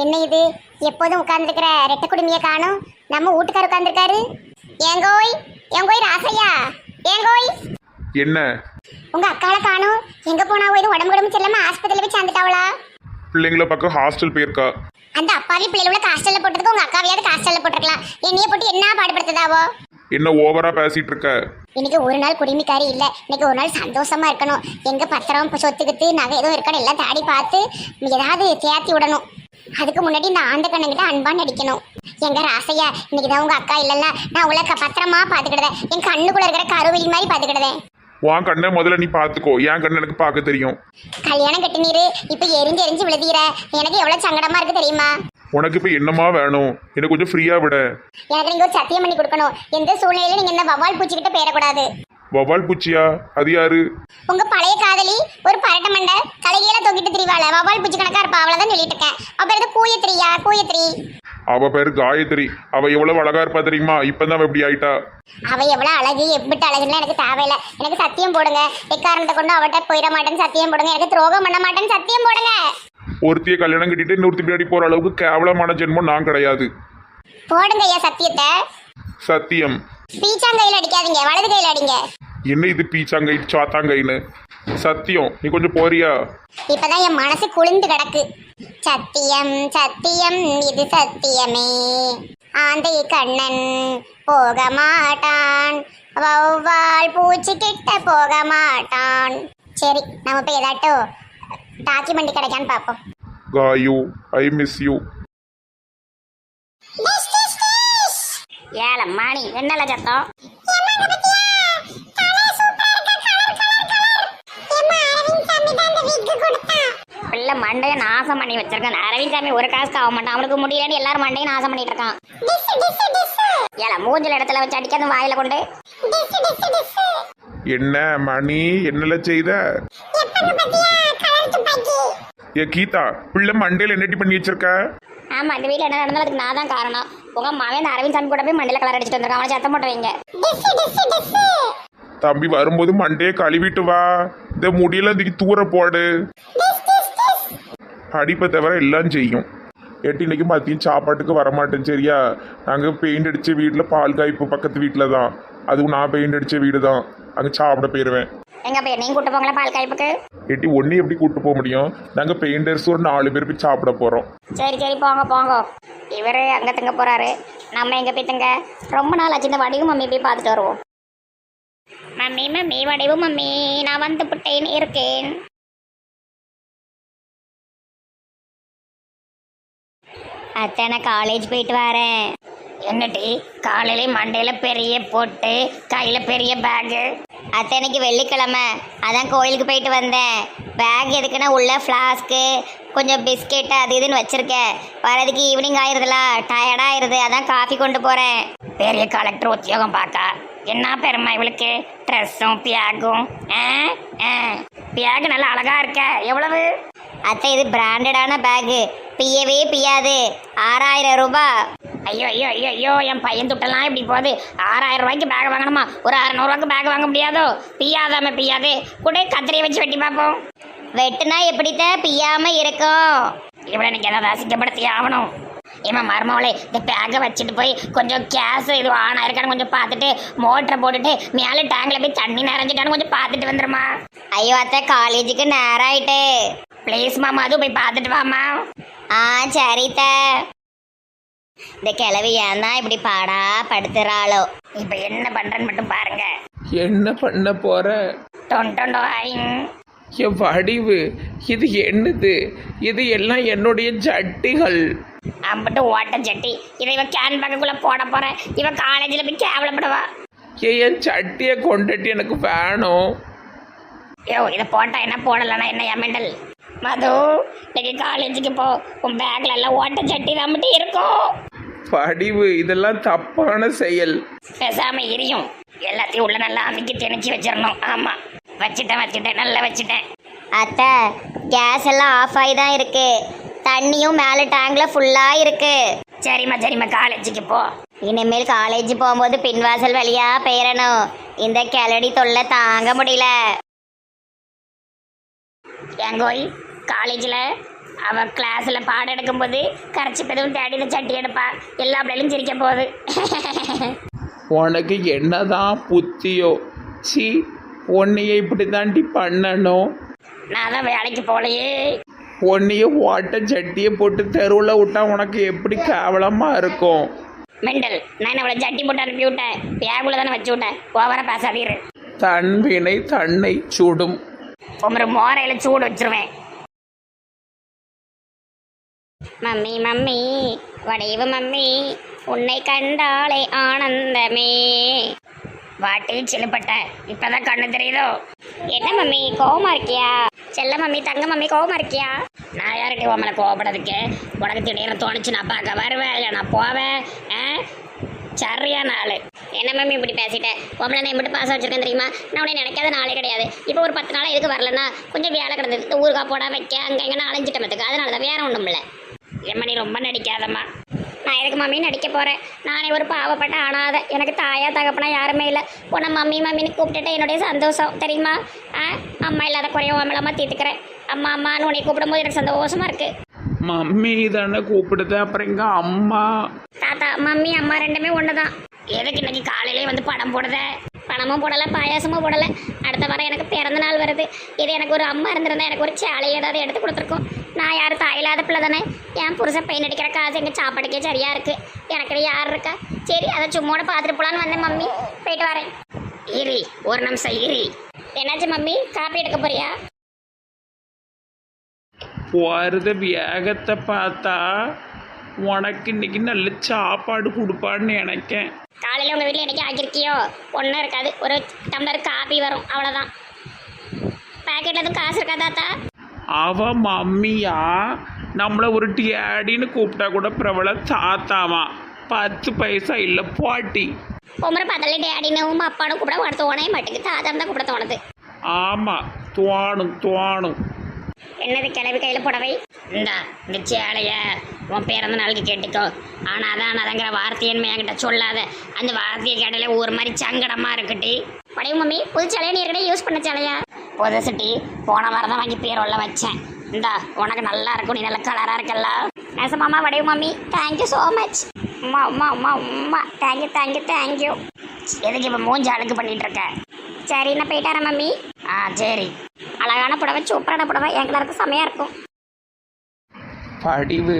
என்ன இது? எப்போதும் உட்கார்ந்துருக்கிற ரெட்டை குடுமிய காணும்? நம்ம வீட்டுக்கார உட்கார்ந்துருக்காரு? ஏங்கோய் ஏங்கோய் ராசையா? ஏங்கோய். என்ன? உங்க அக்கால காணும்? எங்க போனாவோ இது உடம்பு உடம்பு செல்லாம ஆஸ்பத்திரியில போய் சேர்ந்துட்டாவளா? பிள்ளைங்கள பக்கம் ஹாஸ்டல் போயிருக்கா. அந்த அப்பாவி பிள்ளைகள ஹாஸ்டல்ல போட்டதுக்கு உங்க அக்காவையாவது ஹாஸ்டல்ல போட்டுருக்கலாம். என்னைய போட்டு என்ன பாடுபடுத்துதாவோ? என்ன ஓவரா பேசிட்டு இருக்க? இன்னைக்கு ஒரு நாள் குடிமிக்காரி இல்ல. இன்னைக்கு ஒரு நாள் சந்தோஷமா இருக்கணும். எங்க பத்திரம் சொத்துக்கிட்டு நகை எதுவும் இருக்கணும் எல்லாம் தாடி பார்த்து ஏதாவது தேத்தி விடணும். அதுக்கு முன்னாடி இந்த ஆந்த கண்ணங்கிட்ட அன்பா நடிக்கணும் எங்க ராசையா இன்னைக்கு தான் உங்க அக்கா இல்லல்ல நான் உங்களை க- பத்திரமா பாத்துக்கிடுதேன் என் கண்ணுக்குள்ள இருக்கிற கருவிழி மாதிரி பாத்துக்கிடுதேன் உன் கண்ணை முதல்ல நீ பார்த்துக்கோ. என் கண்ணை எனக்கு பார்க்க தெரியும். கல்யாணம் கட்டி நீரு இப்ப எரிஞ்சு எரிஞ்சு விழுதீர. எனக்கு எவ்வளவு சங்கடமா இருக்கு தெரியுமா? உனக்கு இப்போ என்னமா வேணும்? எனக்கு கொஞ்சம் ஃப்ரீயா விட. எனக்கு நீங்க ஒரு சத்தியம் பண்ணி கொடுக்கணும். எந்த சூழ்நிலையிலும் நீங்க இந்த வவால் பூச்சிக்கிட்ட பேரக்கூடாது வவால் பூச்சியா? அது யாரு? உங்க பழைய காதலி ஒரு பரட்ட மண்டை தலைகீழ தொங்கிட்டு திரிவாள. வவால் பூச்சி கணக்கா இருப்பா. அவ்வளவுதான் சொல்லிட்டு இருக்கேன். அப்புறம் இது கூயத்திரியா கூயத்திரி அவ பேரு காயத்ரி. அவ எவ்வளவு அழகா இருப்பா தெரியுமா? இப்பதான் அவ இப்படி ஆயிட்டா. அவ எவ்வளவு அழகு எப்பிட்டு அழகுன்னு எனக்கு தேவையில்லை. எனக்கு சத்தியம் போடுங்க. எக்காரணத்தை கொண்டு அவட்ட போயிட மாட்டேன்னு சத்தியம் போடுங்க. எனக்கு துரோகம் பண்ண மாட்டேன்னு சத்தியம் போடுங்க. ஒருத்திய கல்யாணம் கட்டிட்டு இன்னொருத்தி பின்னாடி போற அளவுக்கு கேவலமான ஜென்மம் நான் கிடையாது. போடுங்க ஐயா சத்தியத்தை. சத்தியம். பீச்சாங்கையில் அடிக்காதீங்க. வலது கையில் அடிங்க. என்ன இது பீச்சாங்கை சாத்தாங்கைன்னு? சத்தியம். நீ கொஞ்சம் போறியா? இப்பதான் என் மனசு குளிர்ந்து கிடக்கு. சத்தியம் சத்தியம் இது சத்தியமே. ஆந்தை கண்ணன் போக மாட்டான். வௌவால் பூச்சி கிட்ட போக மாட்டான். சரி நம்ம போய் ஏதாட்டும் டாக்குமெண்ட் கிடைக்கான்னு பார்ப்போம். காயு ஐ மிஸ் யூ ஏல மணி என்னல சத்தம். பிள்ளை மண்டைய நாசம் பண்ணி வச்சிருக்கான். அரவிந்த் சாமி ஒரு காசுக்கு ஆக மாட்டான் அவனுக்கு முடியலன்னு எல்லாரும் மண்டையும் நாசம் பண்ணிட்டு இருக்கான். ஏல மூஞ்சல் இடத்துல வச்சு அடிக்காத வாயில கொண்டு. என்ன மணி என்னல செய்த? ஏ கீதா பிள்ளை மண்டையில என்னடி பண்ணி வச்சிருக்க? ஆமா இந்த வீட்ல என்ன நடந்தாலும் அதுக்கு நான் தான் காரணம். உங்க மகன் அரவிந்த் சாமி கூட போய் மண்டையில கலர் அடிச்சிட்டு வந்திருக்கான். அவனை சத்தம் போட்டு வைங்க. தம்பி வரும்போது மண்டையை கழுவிட்டு வா. இந்த முடியெல்லாம் தூக்கி தூர போடு. படிப்பை தவிர எல்லாம் செய்யும். எட்டு இன்னைக்கு மதியம் சாப்பாட்டுக்கு வரமாட்டேன் சரியா? நாங்கள் பெயிண்ட் அடித்த வீட்டில் பால் காய்ப்பு பக்கத்து வீட்டில் தான். அதுவும் நான் பெயிண்ட் அடித்த வீடு தான். அங்கே சாப்பிட போயிடுவேன் எங்க போய் நீங்க கூட்டு போங்களா பால் காய்ப்புக்கு. எட்டி ஒன்றே எப்படி கூப்பிட்டு போக முடியும்? நாங்கள் பெயிண்டர்ஸ் ஒரு நாலு பேர் போய் சாப்பிட போகிறோம் சரி சரி போங்க போங்க. இவரு அங்க தங்க போறாரு. நம்ம எங்க போய் தங்க? ரொம்ப நாள் ஆச்சு இந்த வடிவு மம்மி போய் பார்த்துட்டு வருவோம். மம்மி மம்மி வடிவு மம்மி நான் வந்து புட்டேன் இருக்கேன். அத்தனை காலேஜ் போயிட்டு வரேன். என்னடி? காலையில மண்டையில பெரிய பொட்டு கையில பெரிய பேகு அத்தனைக்கு வெள்ளிக்கிழமை. அதான் கோயிலுக்கு போயிட்டு வந்தேன். பேக் எதுக்குன்னா உள்ள ஃப்ளாஸ்க்கு கொஞ்சம் பிஸ்கெட் அது இதுன்னு வச்சிருக்கேன். வரதுக்கு ஈவினிங் ஆயிருதுல டயர்ட் ஆயிருது. அதான் காஃபி கொண்டு போறேன். பெரிய கலெக்டர் உத்தியோகம் பார்க்கா என்ன பெருமை இவளுக்கு? ட்ரெஸ்ஸும் பியாகும். பியாக் நல்லா அழகா இருக்க. எவ்வளவு? அத்தை இது பிராண்டடான பேகு பியவே பியாது ஆறாயிரம் ரூபாய் ஐயோ ஐயோ ஐயோ ஐயோ என் பையன் துட்டெல்லாம் இப்படி போகுது. ஆறாயிரம் ரூபாய்க்கு பேக் வாங்கணுமா? ஒரு அறநூறுவாய்க்கு பேக் வாங்க முடியாதோ? பியாதாம பியாது கூட கத்திரியை வச்சு வெட்டி பார்ப்போம். வெட்டுனா எப்படித்தான் பியாம இருக்கும். இவ்வளோ எனக்கு ஏதாவது அசிங்கப்படுத்தி ஆகணும். ஏமா மருமவளே இந்த பேக்கை வச்சுட்டு போய் கொஞ்சம் கேஸ் இது ஆன் ஆயிருக்கான்னு கொஞ்சம் பார்த்துட்டு மோட்டரை போட்டுட்டு மேலே டேங்க்ல போய் தண்ணி நிறைஞ்சிட்டான்னு கொஞ்சம் பார்த்துட்டு வந்துருமா ஐயோ அத்தை காலேஜுக்கு நேரம் ஆயிட்டு. ப்ளீஸ் மாமா அதுவும் போய் பார்த்துட்டு வாமா ஆ சரித்த இந்த கிழவி ஏன் தான் இப்படி பாடா படுத்துறாளோ? இப்போ என்ன பண்றேன்னு மட்டும் பாருங்க. என்ன பண்ண போற? Ton ton. என் வடிவு இது என்னது? இது எல்லாம் என்னுடைய ஜட்டிகள். அம்பிட்டு ஓட்ட சட்டி இதை இவன் கேன் பேக்குள்ள போட போறேன் இவன் காலேஜில் போய் கேவலப்படுவா. ஏன் என் சட்டியை கொண்டுட்டு எனக்கு வேணும். யோ இதை போட்டா என்ன போடலன்னா என்ன எமெண்டல் மது இன்னைக்கு காலேஜுக்கு போ. உன் பேக்ல எல்லாம் ஓட்ட சட்டி தான் மட்டும் இருக்கும். வடிவு இதெல்லாம் தப்பான செயல். பேசாம எரியும். எல்லாத்தையும் உள்ள நல்லா அமைக்கி திணிச்சு வச்சிடணும். ஆமா. வச்சுட்டேன் வச்சுட்டேன் நல்லா வச்சுட்டேன். அத்தை கேஸ் எல்லாம் ஆஃப் ஆகி தான் இருக்கு. தண்ணியும் மேலே டேங்க்ல ஃபுல்லா இருக்கு. சரிம்மா சரிம்மா காலேஜுக்கு போ. இனிமேல் காலேஜ் போகும்போது பின்வாசல் வழியா பெயரணும். இந்த கிளடி தொல்லை தாங்க முடியல. ஏங்கோய் காலேஜில் அவ கிளாஸ்ல பாடம் எடுக்கும்போது கரைச்சி பெதுவும் தேடி இந்த சட்டி எடுப்பா எல்லா பிள்ளைகளும் சிரிக்க போகுது. உனக்கு என்னதான் புத்தியோ. சி உன்னைய இப்படி தாண்டி பண்ணணும். நான் தான் வேலைக்கு போகலையே உன்னைய ஓட்ட சட்டியை போட்டு தெருவில் விட்டா உனக்கு எப்படி கேவலமாக இருக்கும்? மெண்டல் நான் அவளை சட்டி போட்டு அனுப்பி விட்டேன். பேகுல தானே வச்சு விட்டேன். ஓவரா பேசாதீரு. தன் வினை தன்னை சுடும். ஒரு மோரையில சூடு வச்சிருவேன். மம்மி மம்மி வடிவு மம்மி உன்னை கண்டாலே ஆனந்தமே. வாட்டி சிலுப்பட்ட. இப்பதான் கண்ணு தெரியுதோ? என்ன மம்மி கோவமா இருக்கியா? செல்ல மம்மி தங்க மம்மி கோவமா இருக்கியா? நான் யார்கிட்ட உன் மேல கோவப்படுறதுக்கு? உனக்கு திடீர்னு தோணுச்சு நான் பார்க்க வருவேன் இல்லை நான் போவேன் ஆ? சரியான ஆளு என்ன மம்மி இப்படி பேசிட்டேன் உங்களை நான் மட்டும் பாசம் வச்சிருக்கேன் தெரியுமா? நான் உடனே நினைக்காத நாளே கிடையாது. இப்போ ஒரு பத்து நாள் எதுக்கு வரலன்னா கொஞ்சம் வேலை கிடந்தது. ஊருக்கா போட வைக்க அங்கே எங்கன்னா அலைஞ்சிட்டமத்துக்கு அதனால தான் வேற ஒன்றும் இல்லை. எம்மணி ரொம்ப நடிக்காதம்மா. நான் எதுக்கு மம்மி நடிக்க போகிறேன் நானே ஒரு பாவப்பட்ட அனாதை எனக்கு தாயா தகப்பனா யாருமே இல்லை. உன்னை மம்மி மம்மின்னு கூப்பிட்டுட்டு என்னுடைய சந்தோஷம். தெரியுமா? ஆ? அம்மா இல்லாத குறையும் அம்மளமாக தீர்த்துக்கிறேன். அம்மா அம்மான்னு உன்னை கூப்பிடும்போது எனக்கு சந்தோஷமா இருக்கு. மம்மி தானே கூப்பிடுது. அப்புறம் எங்க அம்மா? தாத்தா மம்மி அம்மா ரெண்டுமே ஒன்று தான் எதுக்கு இன்னைக்கு காலையிலே வந்து படம் போடுத? பணமும் போடலை பாயாசமும் போடலை. அடுத்த வாரம் எனக்கு பிறந்த நாள் வருது. இது எனக்கு ஒரு அம்மா இருந்திருந்தா எனக்கு ஒரு சேலை ஏதாவது எடுத்து கொடுத்துருக்கோம். நான் யாரும் தாயில்லாத பிள்ளை தானே. என் புருஷன் பெயின் அடிக்கிற காசு எங்கள் சாப்பாட்டுக்கே சரியாக இருக்குது எனக்கு யார் இருக்கா? சரி அதை சும்மோட பார்த்துட்டு போகலான்னு வந்தேன் மம்மி. போயிட்டு வரேன். இரி ஒரு நிமிஷம் இரி. என்னாச்சு மம்மி? காப்பி எடுக்க போறியா? வருது வேகத்தை பார்த்தா உனக்கு இன்னைக்கு நல்ல சாப்பாடு கொடுப்பான்னு நினைக்கேன். காலையில் உங்கள் வீட்டில் என்னைக்கு ஆக்கியிருக்கியோ? ஒன்றும் இருக்காது. ஒரு டம்ளர் காப்பி வரும். அவ்வளோதான் பேக்கெட்டில் எதுவும் காசு இருக்கா தாத்தா? அவ மம்மியா? நம்மளை ஒரு டியாடின்னு கூப்பிட்டா கூட பிரபல தாத்தாமா பத்து பைசா இல்லை பாட்டி. உமரை பார்த்தாலே டேடின்னு உமா அப்பானும் கூப்பிட உன தோணவே மாட்டேங்குது. தாத்தா தான் கூப்பிட தோணுது. ஆமாம் துவாணும் துவாணும் என்னது கிளவி கையில் புடவை? இந்தா இந்த சேலைய உன் பிறந்த நாளுக்கு கேட்டுக்கோ. ஆனால் அதான் அதங்கிற வார்த்தையன்மை என்கிட்ட சொல்லாத. அந்த வார்த்தையை கேட்டாலே ஒரு மாதிரி சங்கடமாக இருக்குட்டி. படையும் மம்மி புது சேலையை நீ யூஸ் பண்ண சேலையா? புது சிட்டி போன வாரம் தான் வாங்கி பேர் உள்ள வச்சேன். இந்தா உனக்கு நல்லா இருக்கும் நீ நல்ல கலராக இருக்கல்ல. நேசமாமா வடிவு mummy thank you so much Uma Uma Uma Uma thank you thank you thank you எதுக்கு இப்போ மூஞ்சி அழுக்கு பண்ணிட்டு இருக்க? சரி நான் போயிட்டாரேன் மம்மி. ஆ சரி. அழகான புடவை சூப்பரான புடவை. என் கலருக்கு செமையாக இருக்கும். படிவு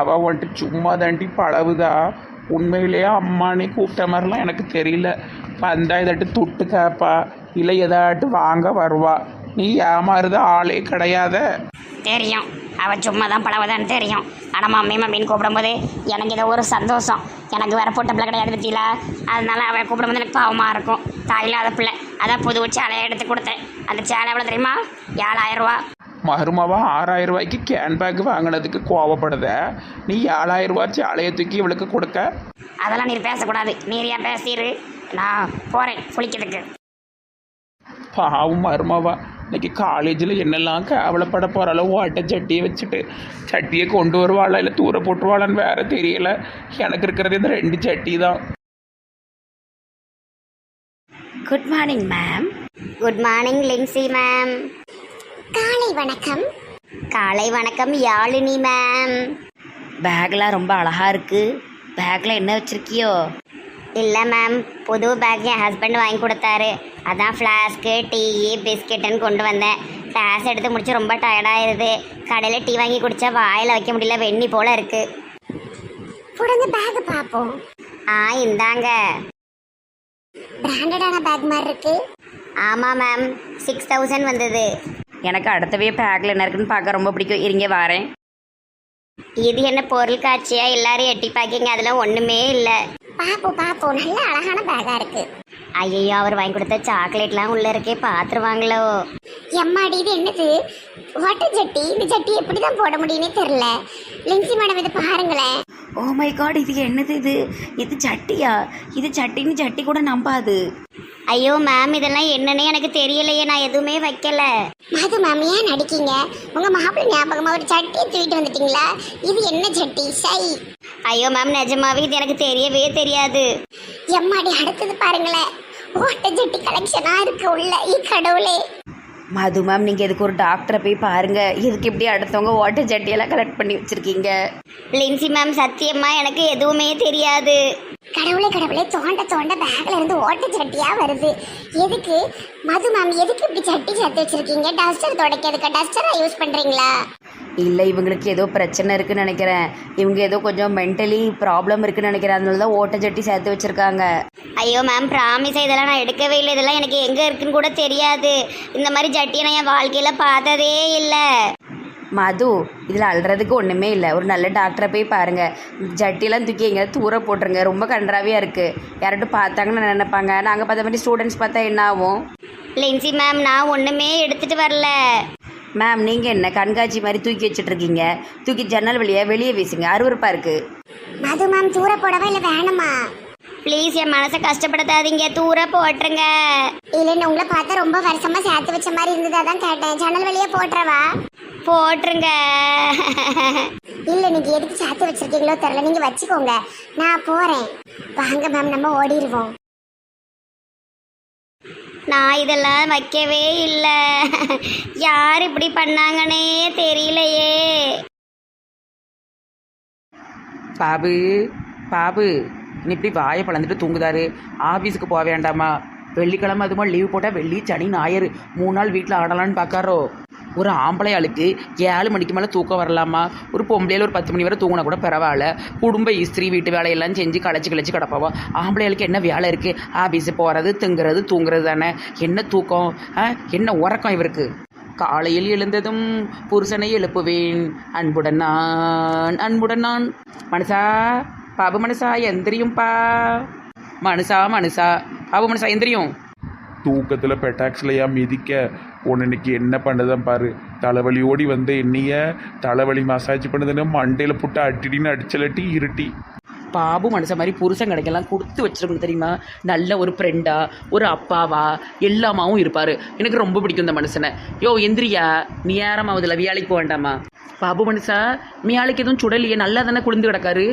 அவள் வந்துட்டு சும்மா தாண்டி பழவுதா உண்மையிலேயே அம்மானே கூப்பிட்ட மாதிரிலாம் எனக்கு தெரியல. வந்தா இதாட்டு துட்டு கேட்பா இல்லை எதாட்டு வாங்க வருவா? நீ ஏமாறுத ஆளே கிடையாத. தெரியும். அவள் சும்மா தான் பழவதான்னு தெரியும். ஆனால் மம்மி மம்மின்னு கூப்பிடும்போது எனக்கு ஏதோ ஒரு சந்தோஷம். எனக்கு வேறு போட்ட பிள்ளை கிடையாது பற்றியில அதனால அவளை கூப்பிடும்போது எனக்கு பாவமாக இருக்கும். தாயில்லாத பிள்ளை. அதான் புது சேலையை எடுத்து கொடுத்தேன். அந்த சேலை எவ்வளோ தெரியுமா? ஏழாயிரம் ரூபா. மருமவா ஆறாயிரம் ரூபாய்க்கு கேன் பேக் வாங்கினதுக்கு கோவப்படுத? நீ ஏழாயிரம் ரூபாய் சாலையை தூக்கி இவளுக்கு கொடுக்க? அதெல்லாம் நீ பேசக்கூடாது. நீர் ஏன் பேசிடு நான் போகிறேன் குளிக்கிறதுக்கு. பாவம் மருமவா. இன்னைக்கு காலேஜில் என்னெல்லாம் கேவலப்பட போகிறாளோ ஓட்ட சட்டியை வச்சுட்டு சட்டியை கொண்டு வருவாளா இல்லை தூர போட்டுருவாளான்னு வேற தெரியல. எனக்கு இருக்கிறது இந்த ரெண்டு சட்டி தான். Good morning ma'am good morning Lincy ma'am காலை வணக்கம். காலை வணக்கம் யாழினி மேம் பேக்லாம் ரொம்ப அழகா இருக்கு. பேக்ல என்ன வச்சிருக்கியோ? இல்லை மேம் புது பேக் என் ஹஸ்பண்ட் வாங்கி கொடுத்தாரு. அதான் ஃப்ளாஸ்க்கு டீ பிஸ்கெட்டுன்னு கொண்டு வந்தேன். கிளாஸ் எடுத்து முடிச்சு ரொம்ப டயர்டாயிருது கடையில் டீ வாங்கி குடிச்சா வாயில் வைக்க முடியல வெண்ணி போல இருக்கு. புடுங்க பேக் பார்ப்போம் ஆ இந்தாங்க. பிராண்டடான பேக் மாதிரி இருக்கு. ஆமாம் மேம் சிக்ஸ் தௌசண்ட் வந்தது. எனக்கு அடுத்தவே பேக்கில் என்ன இருக்குன்னு பார்க்க ரொம்ப பிடிக்கும். இருங்க வாரேன். இது என்ன பொருள் காட்சியா? எல்லாரும் எட்டி பார்க்கிங்க. அதெல்லாம் ஒன்றுமே இல்லை. பாப்போம் பாப்போம் நல்ல அழகான பேக்கா இருக்கு. ஐயோ அவர் வாங்கி கொடுத்த சாக்லேட்லாம் உள்ள இருக்கே பார்த்துருவாங்களோ? எம்மாடி இது என்னது? வாட்டர் ஜட்டி இந்த ஜட்டி எப்படிதான் போட முடியும்னே தெரியல. லின்சி மேடம் இது பாருங்களேன். ஓ மை காட் இது என்னது இது? இது சட்டியா? இது சட்டின்னு சட்டி கூட நம்பாது. ஐயோ மேம் இதெல்லாம் என்னன்னே எனக்கு தெரியலையே நான் எதுவுமே வைக்கல. மது மேம் ஏன் நடிக்கீங்க? உங்க மாப்பிள்ளை ஞாபகமா ஒரு சட்டியை தூக்கிட்டு வந்துட்டீங்களா? இது என்ன சட்டி? சை. ஐயோ மேம் நிஜமாவே இது எனக்கு தெரியவே தெரியாது. எம்மாடி அடுத்தது பாருங்களேன். ஓட்ட ஜட்டி கலெக்ஷனா இருக்கு உள்ள ஈ கடவுளே மது மேம் நீங்கள் இதுக்கு ஒரு டாக்டரை போய் பாருங்கள் இதுக்கு இப்படி அடுத்தவங்க ஓட்ட சட்டியெல்லாம் கலெக்ட் பண்ணி வச்சுருக்கீங்க? லின்சி மேம் சத்தியமா எனக்கு எதுவுமே தெரியாது. கடவுளே கடவுளே தோண்ட தோண்ட பேக்ல இருந்து ஓட்ட சட்டியா வருது. எதுக்கு? மது மேம் எதுக்கு இப்படி சட்டி சேர்த்து வச்சிருக்கீங்க? டஸ்டர் துடைக்கிறதுக்கு டஸ்டரா யூஸ் பண்றீங்களா? இல்லை இவங்களுக்கு ஏதோ பிரச்சனை இருக்குன்னு நினைக்கிறேன். இவங்க ஏதோ கொஞ்சம் மென்டலி ப்ராப்ளம் இருக்குன்னு நினைக்கிறேன். அதனால தான் ஓட்ட சட்டி சேர்த்து வச்சுருக்காங்க. ஐயோ மேம் ப்ராமிஸ் இதெல்லாம் நான் எடுக்கவே இல்லை. இதெல்லாம் எனக்கு எங்கே இருக்குன்னு கூட தெரியாது. இந்த மாதிரி ஜட்டியை நான் என் வாழ்க்கையில் பார்த்ததே இல்லை. மது இதில் அழுறதுக்கு ஒன்றுமே இல்லை. ஒரு நல்ல டாக்டரை போய் பாருங்கள் ஜட்டியெல்லாம் தூக்கி எங்கேயாவது தூர போட்டுருங்க. ரொம்ப கன்றாவியாக இருக்குது யார்ட்டும் பார்த்தாங்கன்னு நினைப்பாங்க. நாங்கள் பார்த்த மாதிரி ஸ்டூடெண்ட்ஸ் பார்த்தா என்ன ஆகும்? லின்சி மேம் நான் ஒன்றுமே எடுத்துட்டு வரல. மேம் நீங்கள் என்ன கண்காட்சி மாதிரி தூக்கி வச்சுட்டு இருக்கீங்க தூக்கி ஜன்னல் வழியாக வெளியே வீசுங்க. அருவருப்பாக இருக்குது மது மேம் தூர போடவா இல்ல வேணுமா? ப்ளீஸ் என் மனசை கஷ்டப்படுத்தாதீங்க. தூர போட்டுருங்க. இல்லைன்னு உங்களை பார்த்தா ரொம்ப வருஷமா சேர்த்து வச்ச மாதிரி இருந்ததா தான் கேட்டேன். ஜன்னல் வழியா போட்டுறவா? போட்டுருங்க. இல்ல நீங்க எதுக்கு சேர்த்து வச்சிருக்கீங்களோ தெரியல. நீங்க வச்சுக்கோங்க. நான் போறேன். வாங்க மேம் நம்ம ஓடிடுவோம் நான் இதெல்லாம் வைக்கவே இல்லை. யார் இப்படி பண்ணாங்கன்னே தெரியலையே. பாபு பாபு நீ இப்படி வாயை பழந்துட்டு தூங்குதாரு. ஆஃபீஸுக்கு போக வேண்டாமா? வெள்ளிக்கிழமை அதுமா லீவ் போட்டால் வெள்ளி சனி ஞாயிறு. மூணு நாள் வீட்டில் ஆடலான்னு பார்க்காரோ ஒரு ஆம்பளை ஆளுக்கு ஏழு மணிக்கு மேலே தூக்கம் வரலாமா? ஒரு பொம்பளையில் ஒரு பத்து மணி வரை தூங்கினா கூட பரவாயில்ல. குடும்ப இஸ்திரி வீட்டு வேலையெல்லாம் செஞ்சு களைச்சி கழிச்சு கிடப்பாவோ? ஆம்பளை ஆளுக்கு என்ன வேலை இருக்குது ஆஃபீஸு போகிறது திங்குறது தூங்குறது தானே? என்ன தூக்கம்? ஆ? என்ன உறக்கம் இவருக்கு? காலையில் எழுந்ததும் புருஷனை எழுப்புவேன். அன்புடன் நான் அன்புடன் நான். மனுஷா பாபு மனுஷா எந்திரியும்பா. மனுஷா மனுஷா பாபு மனுஷா எந்திரியும். தூக்கத்தில் பெட்டாக்ஸ்லையா மிதிக்க. உன்னை இன்னைக்கு என்ன பண்ணுதான் பாரு. தலைவலி ஓடி வந்து என்னைய தலைவலி மசாஜ் பண்ணுதுன்னு மண்டையில் புட்டு அட்டிடின்னு அடிச்சலட்டி இருட்டி. பாபு மனுஷன் மாதிரி புருஷன் கிடைக்கலாம் கொடுத்து வச்சிருக்கணும் தெரியுமா? நல்ல ஒரு ஃப்ரெண்டா ஒரு அப்பாவா எல்லாமாவும் இருப்பார். எனக்கு ரொம்ப பிடிக்கும் இந்த மனுஷனை. யோ எந்திரியா? நீ ஏறமாவதில்ல வேலைக்கு போக வேண்டாமா? பாபு மனுஷா வேலைக்கு எதுவும் சுடலையே நல்லா தானே குளிந்து கிடக்காரு.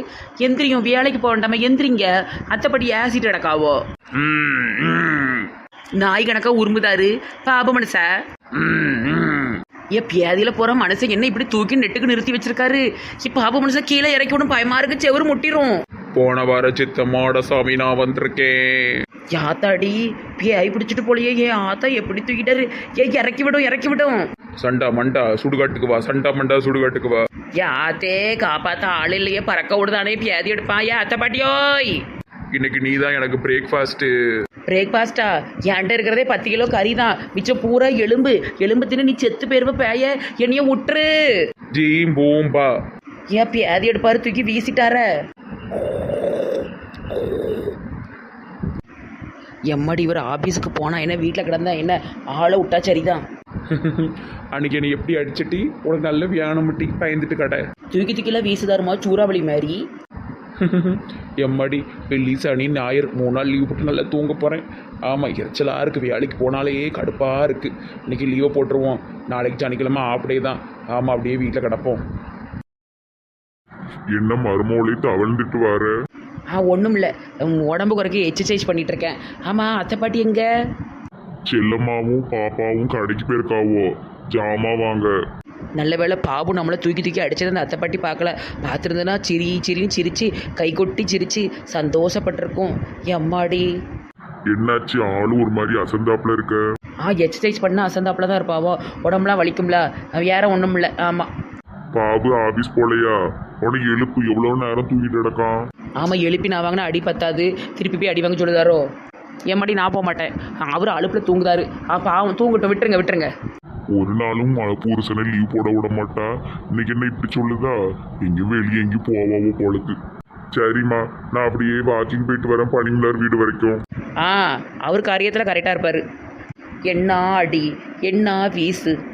எந்திரியும் வேலைக்கு போக வேண்டாமா? எந்திரிங்க. அத்தைப்படி ஆசிட் கிடக்காவோ? நாய் கணக்கா உரும்புதாரு? பாபு மனுஷா. ஏ பியாதியில போற மனுஷன் என்ன இப்படி தூக்கி நெட்டுக்கு நிறுத்தி வச்சிருக்காரு? இப்ப பாபு மனுஷன் கீழே இறக்கி விடும் பயமா இருக்கு செவரு முட்டிரும். போன வார சித்தம்மாட சாமி நான் வந்திருக்கேன். யாத்தாடி பியாய் பிடிச்சிட்டு போலியே ஏன் ஆத்தா எப்படி தூக்கிட்டாரு? ஏ இறக்கி விடும் இறக்கி விடும். சண்டா மண்டா சுடுகாட்டுக்கு வா சண்டா மண்டா சுடுகாட்டுக்கு வா. யாத்தே காப்பாத்த ஆள் இல்லையே பறக்க விடுதானே பியாதி எடுப்பான்? ஏ அத்தை பாட்டியோய். இன்னைக்கு நீ தான் எனக்கு பிரேக்ஃபாஸ்ட்டு பிரேக்ஃபாஸ்டா என்கிட்ட இருக்கிறதே பத்து கிலோ கறி தான். மிச்சம் பூரா எலும்பு. எலும்பு தின்னு நீ செத்து போயிருவ பேய. என்னைய விட்டுரு ஜீம் பூம்பா. ஏன் பியாதி எடுப்பாரு? தூக்கி வீசிட்டார. எம்மடி இவர் ஆபீஸுக்கு போனா என்ன? வீட்டில் கிடந்தா என்ன? ஆளை விட்டா சரிதான். அன்னைக்கு என்னை எப்படி அடிச்சிட்டி? உனக்கு நல்ல வியானமிட்டி பயந்துட்டு கடை. தூக்கி தூக்கிலாம் வீசுதாருமா? சூறாவளி மாதிரி. எம்மாடி வெள்ளி சனி ஞாயிறு மூணு நாள் லீவ் போட்டு நல்லா தூங்க போகிறேன் ஆமாம் எரிச்சலாக இருக்குது வேலைக்கு போனாலே கடுப்பாக இருக்குது இன்னைக்கு லீவை போட்டுருவோம். நாளைக்கு சனிக்கிழமை டே தான். ஆமாம் அப்படியே வீட்டில் கிடப்போம். என்ன மருமோளை தவழ்ந்துட்டு வர? ஆ ஒன்றும் இல்லை உடம்பு குறைக்க எக்ஸசைஸ் பண்ணிட்டு இருக்கேன். ஆமாம் அத்தை பாட்டி எங்க? செல்லம்மாவும் பாப்பாவும் கடைக்கு போயிருக்காவோ? ஜாமா வாங்க. நல்ல வேளை பாபு நம்மளை தூக்கி தூக்கி அடிச்சது அந்த அத்தை பாட்டி பார்க்கல. பார்த்துருந்தேன்னா சிரி சிரின்னு சிரிச்சு கை கொட்டி சிரிச்சு சந்தோஷப்பட்டிருக்கும். என் அம்மாடி என்னாச்சு? ஆளு ஒரு மாதிரி அசந்தாப்புல இருக்க. ஆ எக்ஸசைஸ் பண்ணால் அசந்தாப்புல தான் இருப்பாவோ? உடம்புலாம் வலிக்கும்ல? வேற ஒன்றும் இல்லை. ஆமாம் பாபு ஆபீஸ் போலையா? உனக்கு எழுப்பு எவ்வளவு நேரம் தூங்கிட்டு கிடக்கான்? ஆமாம் எழுப்பி நான் வாங்கினா அடி பத்தாது. திருப்பி போய் அடி வாங்க சொல்லுதாரோ? எம்மாடி நான் போக மாட்டேன். அவர் அழுப்பில் தூங்குதாரு பாவம் தூங்கட்டும் விட்டுருங்க விட்டுருங்க. ஒரு நாளும் ம- புருஷனை லீவ் போட விட மாட்டா. இன்னைக்கு என்ன இப்படி சொல்லுதா? எங்கேயும் வெளியே எங்கேயும் போவாவோ போலக்கு. சரிம்மா நான் அப்படியே வாக்கிங் போயிட்டு வரேன் பனிமலர் வீடு வரைக்கும். ஆ அவர் காரியத்தில் கரெக்டாக இருப்பார். என்ன அடி என்ன வீசு.